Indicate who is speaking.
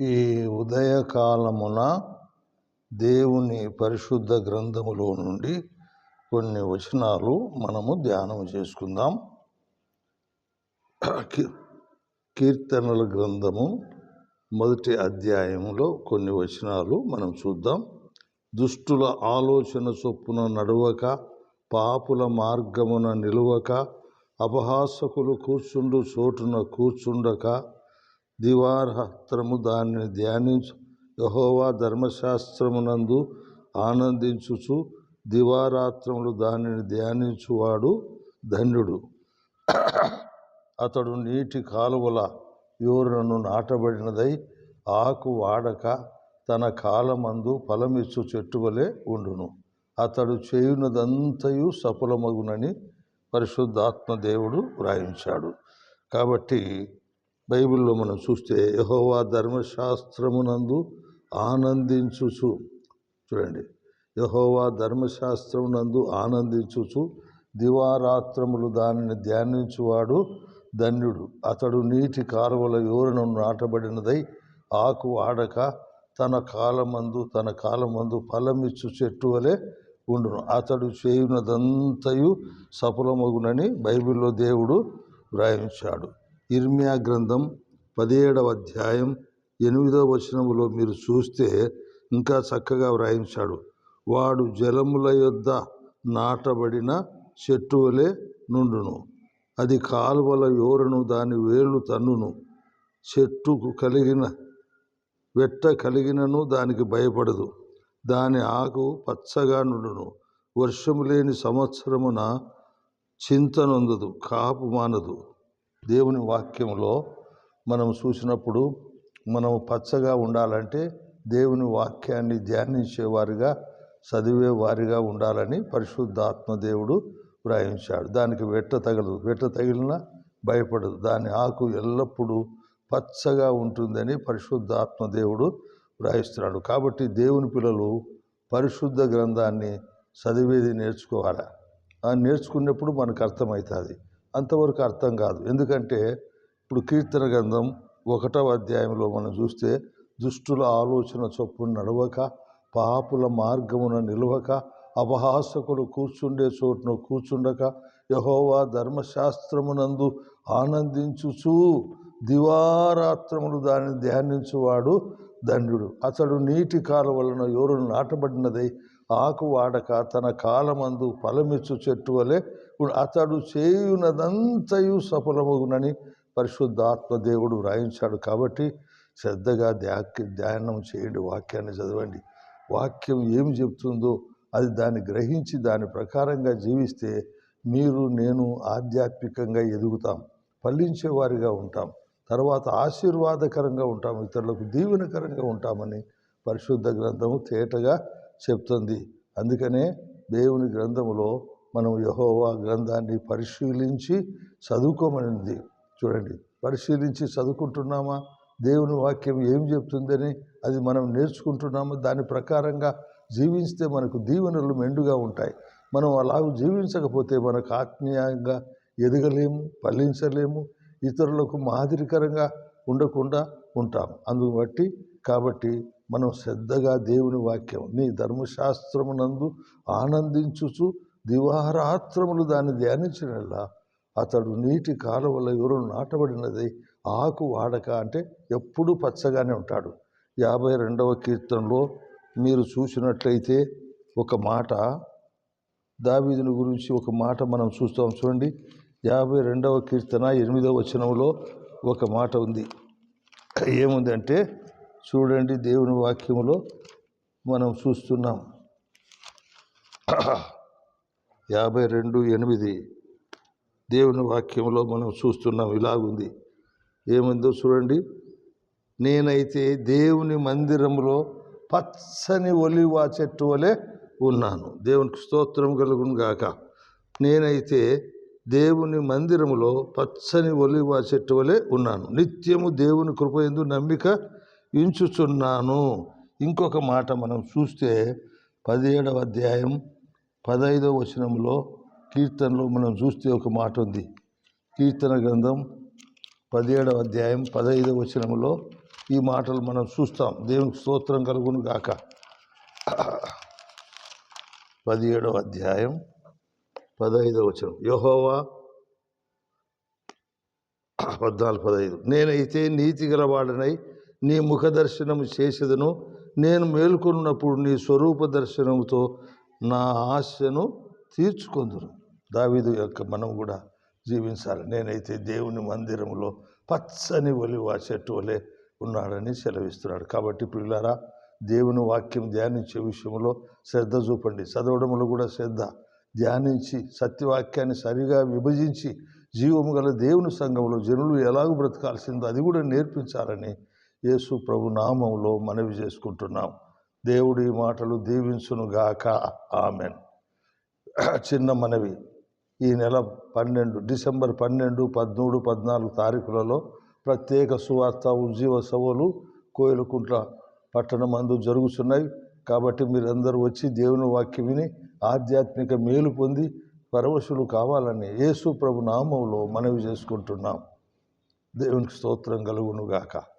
Speaker 1: ఈ ఉదయకాలమున దేవుని పరిశుద్ధ గ్రంథములో నుండి కొన్ని వచనాలు మనము ధ్యానం చేసుకుందాం. కీర్తనల గ్రంథము మొదటి అధ్యాయంలో కొన్ని వచనాలు మనం చూద్దాం. దుష్టుల ఆలోచన చొప్పున నడవక పాపుల మార్గమున నిలువక అపహాసకులు కూర్చుండు చోటున కూర్చుండక దివారాత్రము దానిని ధ్యానించు. యహోవా ధర్మశాస్త్రమునందు ఆనందించుచు దివారాత్రములు దానిని ధ్యానించువాడు ధన్యుడు. అతడు నీటి కాలువల యూరును నాటబడినదై ఆకు వాడక తన కాలమందు ఫలమిచ్చు చెట్టు వలె ఉండును. అతడు చేయునదంతయు సఫలమగునని పరిశుద్ధాత్మ దేవుడు వ్రాయించాడు. కాబట్టి బైబిల్లో మనం చూస్తే యహోవా ధర్మశాస్త్రమునందు ఆనందించుచు. చూడండి. యహోవా ధర్మశాస్త్రమునందు ఆనందించుచు దివారాత్రములు దానిని ధ్యానించువాడు ధన్యుడు. అతడు నీటి కాలువల యోరను నాటబడినదై ఆకు ఆడక తన కాలమందు తన కాలమందు ఫలమిచ్చు చెట్టు వలె ఉండును. అతడు చేయునదంతయు సఫలమగునని బైబిల్లో దేవుడు వ్రాయించాడు. ఇర్మియా గ్రంథం పదిహేడవ అధ్యాయం ఎనిమిదవ వచనంలో మీరు చూస్తే ఇంకా చక్కగా వ్రాయించాడు. వాడు జలముల యొద్ద నాటబడిన చెట్టువలే నుండును. అది కాలువల యోరను దాని వేళ్ళు తన్నును. చెట్టుకు కలిగిన వెట్ట కలిగినను దానికి భయపడదు. దాని ఆకు పచ్చగా నుండును. వర్షము లేని సంవత్సరమున చింతనొందదు కాపు మానదు. దేవుని వాక్యంలో మనం చూసినప్పుడు మనం పచ్చగా ఉండాలంటే దేవుని వాక్యాన్ని ధ్యానించేవారుగా చదివే వారిగా ఉండాలని పరిశుద్ధాత్మ దేవుడు వ్రాయించాడు. దానికి వెట్ట తగలదు. వెట్ట తగిలినా భయపడదు. దాని ఆకు ఎల్లప్పుడూ పచ్చగా ఉంటుందని పరిశుద్ధాత్మ దేవుడు వ్రాయిస్తున్నాడు. కాబట్టి దేవుని పిల్లలు పరిశుద్ధ గ్రంథాన్ని చదివేది నేర్చుకోవాలి? ఆ నేర్చుకున్నప్పుడు మనకు అర్థమవుతుంది. అంతవరకు అర్థం కాదు. ఎందుకంటే ఇప్పుడు కీర్తన గ్రంథం ఒకటవ అధ్యాయంలో మనం చూస్తే దుష్టుల ఆలోచన చొప్పున నడవక పాపుల మార్గమున నిలవక అపహాసకులు కూర్చుండే చోటున కూర్చుండక యహోవా ధర్మశాస్త్రమునందు ఆనందించుచూ దివారాత్రములు దాన్ని ధ్యానించువాడు ధన్యుడు. అతడు నీటి కాలువలన ఎవరు నాటబడినదై ఆకు వాడక తన కాలమందు ఫలమిచ్చు చెట్టు వలె ఇప్పుడు అతడు చేయునదంతయు సఫలమగునని పరిశుద్ధాత్మ దేవుడు వ్రాయించాడు కాబట్టి శ్రద్ధగా ధ్యాకి ధ్యానం చేయండి వాక్యాన్ని చదవండి. వాక్యం ఏమి చెప్తుందో అది దాన్ని గ్రహించి దాని ప్రకారంగా జీవిస్తే మీరు నేను ఆధ్యాత్మికంగా ఎదుగుతాం ఫలించేవారిగా ఉంటాం తర్వాత ఆశీర్వాదకరంగా ఉంటాం ఇతరులకు దీవెనకరంగా ఉంటామని పరిశుద్ధ గ్రంథము తేటగా చెప్తుంది. అందుకనే దేవుని గ్రంథములో మనం యహోవా గ్రంథాన్ని పరిశీలించి చదువుకోమనింది. చూడండి పరిశీలించి చదువుకుంటున్నామా? దేవుని వాక్యం ఏం చెప్తుందని అది మనం నేర్చుకుంటున్నామా? దాని ప్రకారంగా జీవిస్తే మనకు దీవెనలు మెండుగా ఉంటాయి. మనం అలా జీవించకపోతే మనకు ఆత్మీయంగా ఎదగలేము ఫలించలేము ఇతరులకు మాదిరికరంగా ఉండకుండా ఉంటాం. అందుబట్టి కాబట్టి మనం శ్రద్ధగా దేవుని వాక్యం నీ ధర్మశాస్త్రమునందు ఆనందించుచు దివారాత్రములు దాన్ని ధ్యానించినలా అతడు నీటి కాలువల ఎవరు నాటబడినది ఆకు వాడక అంటే ఎప్పుడూ పచ్చగానే ఉంటాడు. యాభై రెండవ కీర్తనలో మీరు చూసినట్లయితే ఒక మాట దావీదుని గురించి ఒక మాట మనం చూస్తాం చూడండి. యాభై రెండవ కీర్తన ఎనిమిదవ వచనంలో ఒక మాట ఉంది. ఏముంది అంటే చూడండి దేవుని వాక్యములో మనం చూస్తున్నాం. యాభై రెండు ఎనిమిది దేవుని వాక్యంలో మనం చూస్తున్నాం. ఇలాగుంది. ఏముందో చూడండి. నేనైతే దేవుని మందిరంలో పచ్చని ఒలివ చెట్టు వలె ఉన్నాను. దేవునికి స్తోత్రం కలుగును గాక. నేనైతే దేవుని మందిరములో పచ్చని ఒలివ చెట్టు వలె ఉన్నాను. నిత్యము దేవుని కృపయందు నమ్మిక ఇంచుచున్నాను. ఇంకొక మాట మనం చూస్తే పదిహేడవ అధ్యాయం పదహైదవ వచనంలో కీర్తనలో మనం చూస్తే ఒక మాట ఉంది. కీర్తన గ్రంథం పదిహేడవ అధ్యాయం పదహైదవ వచనంలో ఈ మాటలు మనం చూస్తాం. దేవునికి స్తోత్రం కలుగును గాక. పదిహేడవ అధ్యాయం పదహైదవ వచనం. యహోవా పద్నాలుగు పదహైదు నేనైతే నీతి గలవాడనై నీ ముఖ దర్శనము చేసేదను. నేను మేల్కొన్నప్పుడు నీ స్వరూప దర్శనముతో నా ఆశను తీర్చుకొందును దావీదు యొక్క మనం కూడా జీవించాలి. నేనైతే దేవుని మందిరంలో పచ్చని ఒలివ చెట్టు వలె ఉన్నాడని సెలవిస్తున్నాడు. కాబట్టి పిల్లారా దేవుని వాక్యం ధ్యానించే విషయంలో శ్రద్ధ చూపండి. చదవడంలో కూడా శ్రద్ధ. ధ్యానించి సత్యవాక్యాన్ని సరిగా విభజించి జీవము గల దేవుని సంఘంలో జనులు ఎలాగూ బ్రతకాల్సిందో అది కూడా నేర్పించాలని యేసు ప్రభు నామంలో మనవి చేసుకుంటున్నాం. దేవుడి ఈ మాటలు దీవించునుగాక ఆమెన్. చిన్న మనవి. ఈ నెల పన్నెండు డిసెంబర్ పన్నెండు పద్మూడు పద్నాలుగు తారీఖులలో ప్రత్యేక సువార్త ఉజ్జీవ సభలు కోయలకుంట్ల పట్టణం అందు జరుగుతున్నాయి కాబట్టి మీరందరూ వచ్చి దేవుని వాక్యం విని ఆధ్యాత్మిక మేలు పొంది పరవశులు కావాలని యేసు ప్రభు నామంలో మనవి చేసుకుంటున్నాం. దేవునికి స్తోత్రం కలుగునుగాక